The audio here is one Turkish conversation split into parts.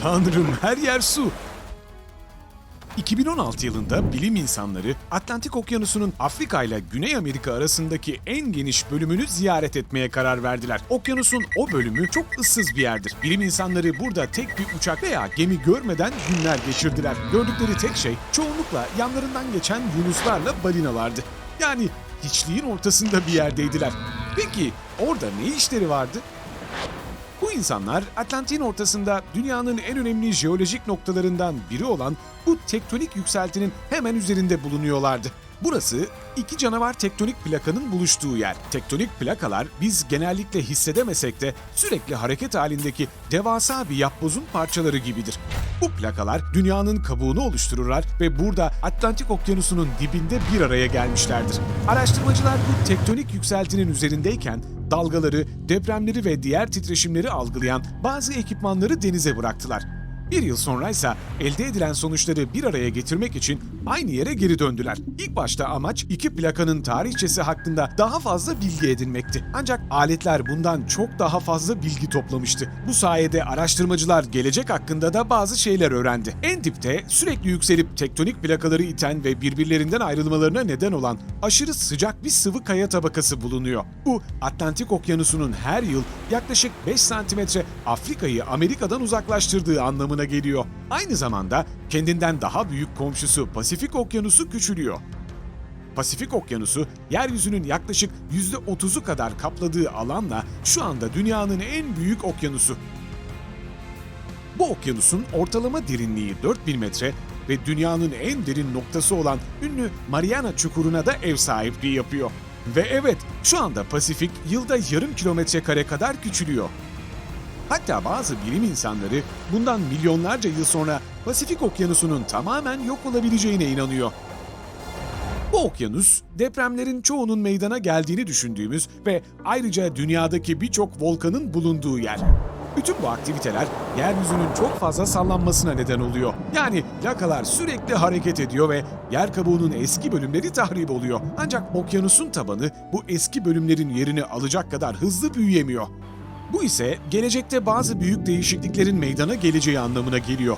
tanrım her yer su. 2016 yılında bilim insanları Atlantik Okyanusu'nun Afrika ile Güney Amerika arasındaki en geniş bölümünü ziyaret etmeye karar verdiler. Okyanusun o bölümü çok ıssız bir yerdir. Bilim insanları burada tek bir uçak veya gemi görmeden günler geçirdiler. Gördükleri tek şey çoğunlukla yanlarından geçen yunuslarla balinalardı. Yani hiçliğin ortasında bir yerdeydiler. Peki orada ne işleri vardı? Bu insanlar Atlantik'in ortasında dünyanın en önemli jeolojik noktalarından biri olan bu tektonik yükseltinin hemen üzerinde bulunuyorlardı. Burası iki canavar tektonik plakanın buluştuğu yer. Tektonik plakalar biz genellikle hissedemesek de sürekli hareket halindeki devasa bir yapbozun parçaları gibidir. Bu plakalar dünyanın kabuğunu oluştururlar ve burada Atlantik Okyanusu'nun dibinde bir araya gelmişlerdir. Araştırmacılar bu tektonik yükseltinin üzerindeyken dalgaları, depremleri ve diğer titreşimleri algılayan bazı ekipmanları denize bıraktılar. Bir yıl sonra ise elde edilen sonuçları bir araya getirmek için aynı yere geri döndüler. İlk başta amaç iki plakanın tarihçesi hakkında daha fazla bilgi edinmekti. Ancak aletler bundan çok daha fazla bilgi toplamıştı. Bu sayede araştırmacılar gelecek hakkında da bazı şeyler öğrendi. En dipte sürekli yükselip tektonik plakaları iten ve birbirlerinden ayrılmalarına neden olan aşırı sıcak bir sıvı kaya tabakası bulunuyor. Bu Atlantik Okyanusu'nun her yıl yaklaşık 5 santimetre Afrika'yı Amerika'dan uzaklaştırdığı anlamına geliyor. Aynı zamanda kendinden daha büyük komşusu Pasifik Okyanusu küçülüyor. Pasifik Okyanusu, yeryüzünün yaklaşık %30'u kadar kapladığı alanla şu anda dünyanın en büyük okyanusu. Bu okyanusun ortalama derinliği 4000 metre ve dünyanın en derin noktası olan ünlü Mariana Çukuru'na da ev sahipliği yapıyor. Ve evet, şu anda Pasifik yılda yarım kilometre kare kadar küçülüyor. Hatta bazı bilim insanları bundan milyonlarca yıl sonra Pasifik Okyanusu'nun tamamen yok olabileceğine inanıyor. Bu okyanus, depremlerin çoğunun meydana geldiğini düşündüğümüz ve ayrıca dünyadaki birçok volkanın bulunduğu yer. Bütün bu aktiviteler yeryüzünün çok fazla sallanmasına neden oluyor. Yani plakalar sürekli hareket ediyor ve yer kabuğunun eski bölümleri tahrip oluyor. Ancak okyanusun tabanı bu eski bölümlerin yerini alacak kadar hızlı büyüyemiyor. Bu ise gelecekte bazı büyük değişikliklerin meydana geleceği anlamına geliyor.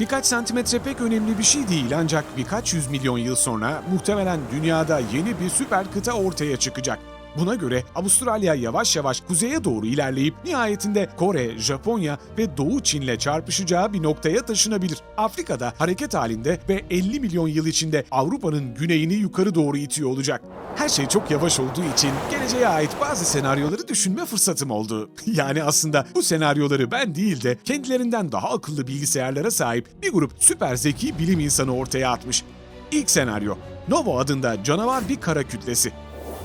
Birkaç santimetre pek önemli bir şey değil ancak birkaç yüz milyon yıl sonra muhtemelen dünyada yeni bir süper kıta ortaya çıkacak. Buna göre Avustralya yavaş yavaş kuzeye doğru ilerleyip nihayetinde Kore, Japonya ve Doğu Çin'le çarpışacağı bir noktaya taşınabilir. Afrika'da hareket halinde ve 50 milyon yıl içinde Avrupa'nın güneyini yukarı doğru itiyor olacak. Her şey çok yavaş olduğu için geleceğe ait bazı senaryoları düşünme fırsatım oldu. Yani aslında bu senaryoları ben değil de kendilerinden daha akıllı bilgisayarlara sahip bir grup süper zeki bilim insanı ortaya atmış. İlk senaryo, Novo adında canavar bir kara kütlesi.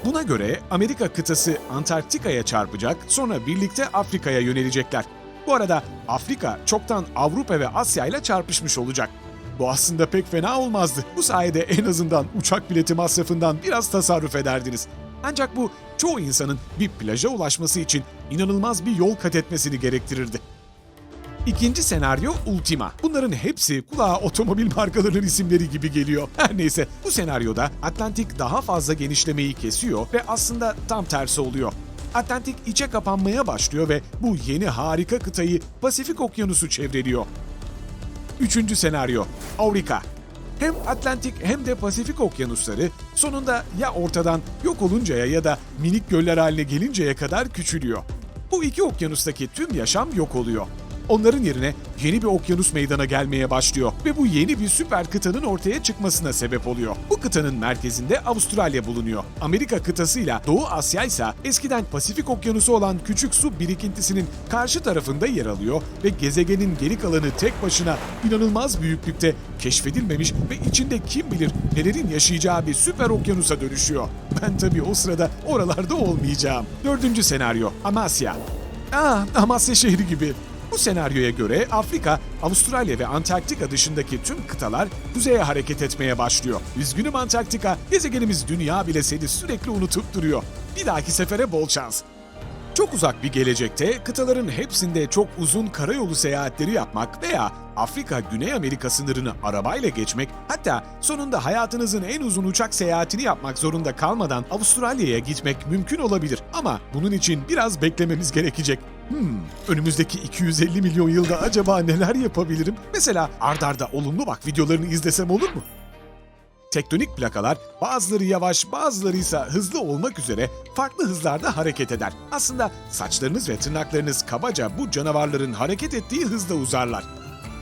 Buna göre Amerika kıtası Antarktika'ya çarpacak, sonra birlikte Afrika'ya yönelecekler. Bu arada Afrika çoktan Avrupa ve Asya ile çarpışmış olacak. Bu aslında pek fena olmazdı. Bu sayede en azından uçak bileti masrafından biraz tasarruf ederdiniz. Ancak bu çoğu insanın bir plaja ulaşması için inanılmaz bir yol kat etmesini gerektirirdi. İkinci senaryo Ultima. Bunların hepsi kulağa otomobil markalarının isimleri gibi geliyor. Her neyse bu senaryoda Atlantik daha fazla genişlemeyi kesiyor ve aslında tam tersi oluyor. Atlantik içe kapanmaya başlıyor ve bu yeni harika kıtayı Pasifik Okyanusu çevreliyor. Üçüncü senaryo Aurika. Hem Atlantik hem de Pasifik okyanusları sonunda ya ortadan yok oluncaya ya da minik göller haline gelinceye kadar küçülüyor. Bu iki okyanustaki tüm yaşam yok oluyor. Onların yerine yeni bir okyanus meydana gelmeye başlıyor ve bu yeni bir süper kıtanın ortaya çıkmasına sebep oluyor. Bu kıtanın merkezinde Avustralya bulunuyor. Amerika kıtasıyla Doğu Asya ise eskiden Pasifik Okyanusu olan küçük su birikintisinin karşı tarafında yer alıyor ve gezegenin geri kalanı tek başına inanılmaz büyüklükte keşfedilmemiş ve içinde kim bilir nelerin yaşayacağı bir süper okyanusa dönüşüyor. Ben tabii o sırada oralarda olmayacağım. Dördüncü senaryo Amasya. Aa, Amasya şehri gibi. Bu senaryoya göre Afrika, Avustralya ve Antarktika dışındaki tüm kıtalar kuzeye hareket etmeye başlıyor. Üzgünüm Antarktika, gezegenimiz Dünya bile seni sürekli unutup duruyor. Bir dahaki sefere bol şans. Çok uzak bir gelecekte kıtaların hepsinde çok uzun karayolu seyahatleri yapmak veya Afrika Güney Amerika sınırını arabayla geçmek hatta sonunda hayatınızın en uzun uçak seyahatini yapmak zorunda kalmadan Avustralya'ya gitmek mümkün olabilir ama bunun için biraz beklememiz gerekecek. Hmm, önümüzdeki 250 milyon yılda acaba neler yapabilirim? Mesela ardarda olumlu bak videolarını izlesem olur mu? Tektonik plakalar bazıları yavaş bazıları ise hızlı olmak üzere farklı hızlarda hareket eder. Aslında saçlarınız ve tırnaklarınız kabaca bu canavarların hareket ettiği hızda uzarlar.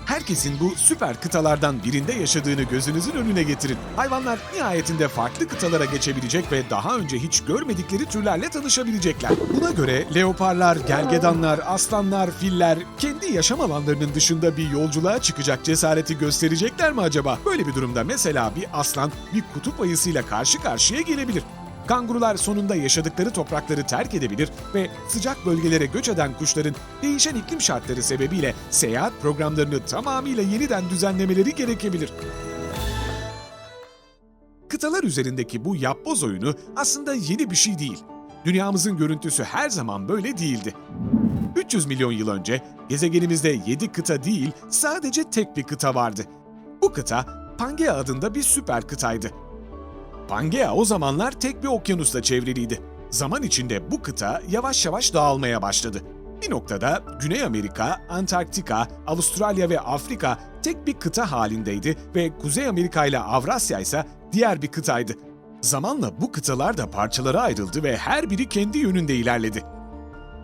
Herkesin bu süper kıtalardan birinde yaşadığını gözünüzün önüne getirin. Hayvanlar nihayetinde farklı kıtalara geçebilecek ve daha önce hiç görmedikleri türlerle tanışabilecekler. Buna göre leoparlar, gergedanlar, aslanlar, filler kendi yaşam alanlarının dışında bir yolculuğa çıkacak cesareti gösterecekler mi acaba? Böyle bir durumda mesela bir aslan bir kutup ayısıyla karşı karşıya gelebilir. Kangurular sonunda yaşadıkları toprakları terk edebilir ve sıcak bölgelere göç eden kuşların değişen iklim şartları sebebiyle seyahat programlarını tamamıyla yeniden düzenlemeleri gerekebilir. Kıtalar üzerindeki bu yapboz oyunu aslında yeni bir şey değil. Dünyamızın görüntüsü her zaman böyle değildi. 300 milyon yıl önce gezegenimizde 7 kıta değil sadece tek bir kıta vardı. Bu kıta Pangea adında bir süper kıtaydı. Pangea o zamanlar tek bir okyanusla çevriliydi. Zaman içinde bu kıta yavaş yavaş dağılmaya başladı. Bir noktada Güney Amerika, Antarktika, Avustralya ve Afrika tek bir kıta halindeydi ve Kuzey Amerika ile Avrasya ise diğer bir kıtaydı. Zamanla bu kıtalar da parçalara ayrıldı ve her biri kendi yönünde ilerledi.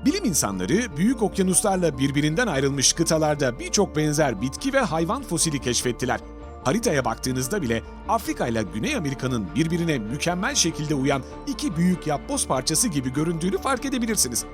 Bilim insanları büyük okyanuslarla birbirinden ayrılmış kıtalarda birçok benzer bitki ve hayvan fosili keşfettiler. Haritaya baktığınızda bile Afrika ile Güney Amerika'nın birbirine mükemmel şekilde uyan iki büyük yapboz parçası gibi göründüğünü fark edebilirsiniz.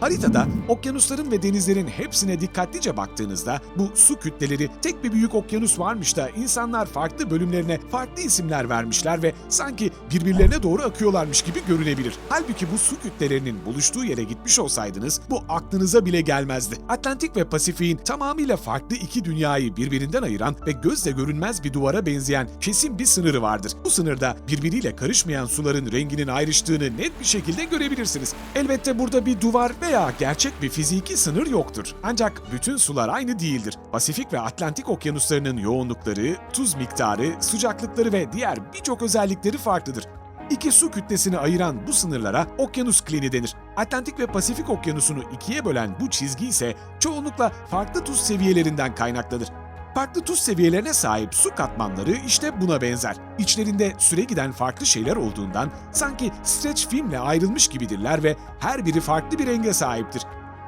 Haritada okyanusların ve denizlerin hepsine dikkatlice baktığınızda bu su kütleleri tek bir büyük okyanus varmış da insanlar farklı bölümlerine farklı isimler vermişler ve sanki birbirlerine doğru akıyorlarmış gibi görünebilir. Halbuki bu su kütlelerinin buluştuğu yere gitmiş olsaydınız bu aklınıza bile gelmezdi. Atlantik ve Pasifik'in tamamıyla farklı iki dünyayı birbirinden ayıran ve gözle görünmez bir duvara benzeyen kesin bir sınırı vardır. Bu sınırda birbiriyle karışmayan suların renginin ayrıştığını net bir şekilde görebilirsiniz. Elbette burada bir duvar veya gerçek bir fiziki sınır yoktur. Ancak bütün sular aynı değildir. Pasifik ve Atlantik okyanuslarının yoğunlukları, tuz miktarı, sıcaklıkları ve diğer birçok özellikleri farklıdır. İki su kütlesini ayıran bu sınırlara okyanus klini denir. Atlantik ve Pasifik okyanusunu ikiye bölen bu çizgi ise çoğunlukla farklı tuz seviyelerinden kaynaklanır. Farklı tuz seviyelerine sahip su katmanları işte buna benzer. İçlerinde süre giden farklı şeyler olduğundan sanki streç filmle ayrılmış gibidirler ve her biri farklı bir renge sahiptir.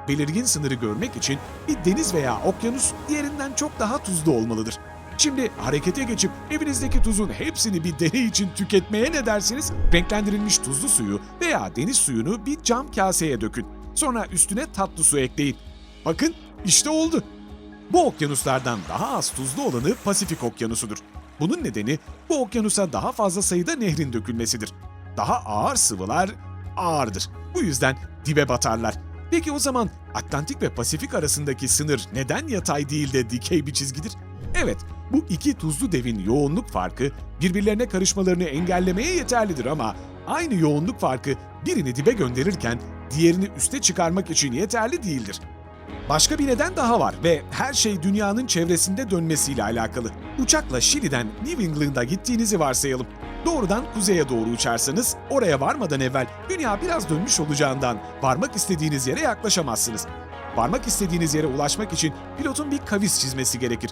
Belirgin sınırı görmek için bir deniz veya okyanus diğerinden çok daha tuzlu olmalıdır. Şimdi harekete geçip evinizdeki tuzun hepsini bir deney için tüketmeye ne dersiniz? Renklendirilmiş tuzlu suyu veya deniz suyunu bir cam kaseye dökün. Sonra üstüne tatlı su ekleyin. Bakın işte oldu. Bu okyanuslardan daha az tuzlu olanı Pasifik Okyanusu'dur. Bunun nedeni bu okyanusa daha fazla sayıda nehrin dökülmesidir. Daha ağır sıvılar ağırdır. Bu yüzden dibe batarlar. Peki o zaman Atlantik ve Pasifik arasındaki sınır neden yatay değil de dikey bir çizgidir? Evet, bu iki tuzlu devin yoğunluk farkı birbirlerine karışmalarını engellemeye yeterlidir ama aynı yoğunluk farkı birini dibe gönderirken diğerini üste çıkarmak için yeterli değildir. Başka bir neden daha var ve her şey dünyanın çevresinde dönmesiyle alakalı. Uçakla Şili'den New England'a gittiğinizi varsayalım. Doğrudan kuzeye doğru uçarsanız oraya varmadan evvel dünya biraz dönmüş olacağından varmak istediğiniz yere yaklaşamazsınız. Varmak istediğiniz yere ulaşmak için pilotun bir kavis çizmesi gerekir.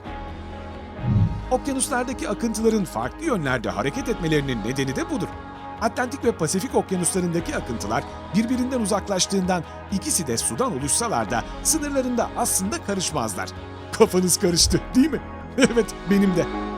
Okyanuslardaki akıntıların farklı yönlerde hareket etmelerinin nedeni de budur. Atlantik ve Pasifik okyanuslarındaki akıntılar birbirinden uzaklaştığından ikisi de sudan oluşsalar da sınırlarında aslında karışmazlar. Kafanız karıştı değil mi? Evet benim de.